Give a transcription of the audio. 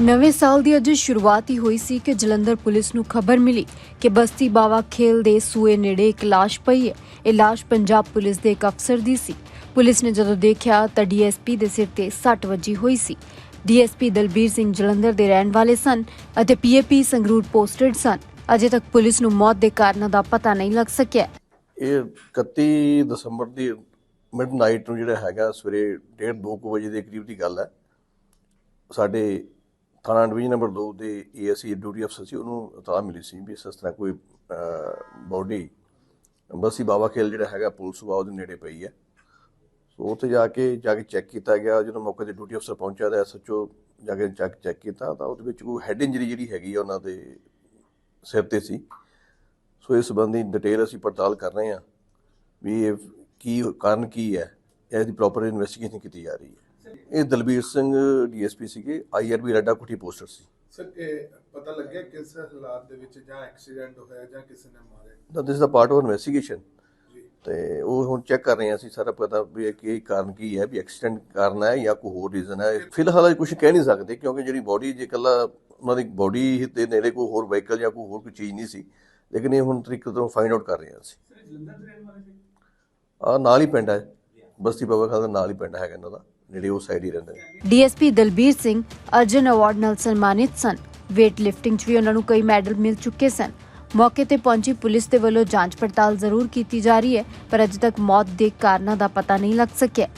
ਨਵੇਂ ਸਾਲ ਦੀ ਅਜੇ ਸ਼ੁਰੂਆਤ ਹੀ ਹੋਈ ਸੀ ਕਿ ਜਲੰਧਰ ਪੁਲਿਸ ਨੂੰ ਖਬਰ ਮਿਲੀ ਕਿ ਬਸਤੀ ਬਾਵਾ ਖੇਲ ਦੇ ਸੂਏ ਨੇੜੇ ਇੱਕ ਲਾਸ਼ ਪਈ ਹੈ। ਇਹ ਲਾਸ਼ ਪੰਜਾਬ ਪੁਲਿਸ ਦੇ ਇੱਕ ਅਫਸਰ ਦੀ ਸੀ। ਪੁਲਿਸ ਨੇ ਜਦੋਂ ਦੇਖਿਆ ਤਾਂ ਡੀਐਸਪੀ ਦੇ ਸਿਰ ਤੇ ਸੱਟ ਵੱਜੀ ਹੋਈ ਸੀ। ਡੀਐਸਪੀ ਦਲਬੀਰ ਸਿੰਘ ਜਲੰਧਰ ਦੇ ਰਹਿਣ ਵਾਲੇ ਸਨ ਅਤੇ ਪੀਏਪੀ ਸੰਗਰੂਰ ਪੋਸਟਡ ਸਨ। ਅਜੇ ਤੱਕ ਪੁਲਿਸ ਨੂੰ ਮੌਤ ਦੇ ਕਾਰਨਾਂ ਦਾ ਪਤਾ ਨਹੀਂ ਲੱਗ ਸਕਿਆ। ਇਹ 31 ਦਸੰਬਰ ਦੀ ਮਿਡਨਾਈਟ ਨੂੰ ਜਿਹੜਾ ਹੈਗਾ ਸਵੇਰੇ 1:30 2 ਵਜੇ ਦੇ ਕਰੀਬ ਦੀ ਗੱਲ ਹੈ। ਸਾਡੇ ਥਾਣਾ ਡਿਵੀਜ਼ਨ ਨੰਬਰ 2 ਦੇ ਏਐਸਸੀ ਡਿਊਟੀ ਅਫਸਰ ਸੀ ਉਹਨੂੰ ਇਤਲਾਹ ਮਿਲੀ ਸੀ ਵੀ ਇਸ ਤਰ੍ਹਾਂ ਕੋਈ ਬੋਡੀ ਬਸੀ ਬਾਬਾ ਖੇਲ ਜਿਹੜਾ ਹੈਗਾ, ਪੁਲਿਸ ਵਾ ਉਹਦੇ ਨੇੜੇ ਪਈ ਹੈ। ਸੋ ਉੱਥੇ ਜਾ ਕੇ ਜਾ ਕੇ ਚੈੱਕ ਕੀਤਾ ਗਿਆ, ਜਦੋਂ ਮੌਕੇ ਤੇ ਡਿਊਟੀ ਅਫਸਰ ਪਹੁੰਚਿਆ ਤਾਂ ਐਸਐਚਓ ਜਾ ਕੇ ਚੈੱਕ ਚੈੱਕ ਕੀਤਾ ਤਾਂ ਉਹਦੇ ਵਿੱਚ ਕੋਈ ਹੈਡ ਇੰਜਰੀ ਜਿਹੜੀ ਹੈਗੀ ਆ ਉਹਨਾਂ ਦੇ ਸਿਰ ਤੇ ਸੀ। ਸੋ ਇਸ ਸੰਬੰਧੀ ਡਿਟੇਲ ਅਸੀਂ ਪੜਤਾਲ ਕਰ ਰਹੇ ਹਾਂ ਵੀ ਇਹ ਕੀ ਕਾਰਨ ਕੀ ਹੈ, ਇਹਦੀ ਪ੍ਰੋਪਰ ਇਨਵੈਸਟੀਗੇਸ਼ਨ ਕੀਤੀ ਜਾ ਰਹੀ ਹੈ। ਇਹ ਦਲਬੀਰ ਸਿੰਘ ਡੀਐਸਪੀ ਸੀਗੇ ਆਈਆਰਬੀ ਰੱਡਾ ਕੁੱਟੀ ਪੋਸਟਰ ਸੀ। ਸਰ ਇਹ ਪਤਾ ਲੱਗਿਆ ਕਿਸ ਹਾਲਾਤ ਦੇ ਵਿੱਚ ਜਾਂ ਐਕਸੀਡੈਂਟ ਹੋਇਆ ਜਾਂ ਕਿਸੇ ਨੇ ਮਾਰੇ ਤਾਂ this the part of investigation ਜੀ। ਤੇ ਉਹ ਹੁਣ ਚੈੱਕ ਕਰ ਰਹੇ ਹਾਂ ਅਸੀਂ ਸਾਰਾ ਪਤਾ ਵੀ ਕੀ ਕਾਰਨ ਕੀ ਹੈ ਵੀ ਐਕਸੀਡੈਂਟ ਕਾਰਨ ਹੈ ਜਾਂ ਕੋਈ ਹੋਰ ਰੀਜ਼ਨ ਹੈ। ਫਿਲਹਾਲ ਕੁਝ ਕਹਿ ਨਹੀਂ ਸਕਦੇ ਕਿਉਂਕਿ ਜਿਹੜੀ ਬੋਡੀ ਜੇ ਇਕੱਲਾ ਉਹਨਾਂ ਦੀ ਬੋਡੀ ਦੇ ਨੇੜੇ ਕੋਈ ਹੋਰ ਵਹੀਕਲ ਜਾਂ ਕੋਈ ਹੋਰ ਕੋਈ ਚੀਜ਼ ਨਹੀਂ ਸੀ ਲੇਕਿਨ ਇਹ ਹੁਣ ਤਰੀਕੇ ਤੋਂ ਫਾਈਂਡ ਆਊਟ ਕਰ ਰਹੇ ਹਾਂ ਅਸੀਂ। ਆ ਨਾਲ ਹੀ ਪਿੰਡ ਹੈ। ਬਸਤੀ ਬਾਬਾ ਖਾਨ ਦਾ ਨਾਲ ਹੀ ਪਿੰਡ ਹੈਗਾ ਇਹਨਾਂ ਦਾ। ਜਿਹੜੇ ਉਹ ਸਾਈਡ ਹੀ ਰਹਿੰਦੇ ਨੇ ਡੀਐਸਪੀ ਦਲਬੀਰ ਸਿੰਘ ਅਰਜਨ ਅਵਾਰਡ ਨਾਲ ਸਨਮਾਨਿਤ ਸਨ। weight lifting 'ਚ ਵੀ ਉਹਨਾਂ ਨੂੰ ਕਈ ਮੈਡਲ ਮਿਲ ਚੁੱਕੇ ਸਨ। ਮੌਕੇ ਤੇ ਪਹੁੰਚੀ ਪੁਲਿਸ ਦੇ ਵੱਲੋਂ ਜਾਂਚ ਪੜਤਾਲ ਜ਼ਰੂਰ ਕੀਤੀ ਜਾ ਰਹੀ ਹੈ, ਪਰ ਅਜੇ ਤੱਕ ਮੌਤ ਦੇ ਕਾਰਨਾਂ ਦਾ ਪਤਾ ਨਹੀਂ ਲੱਗ ਸਕਿਆ।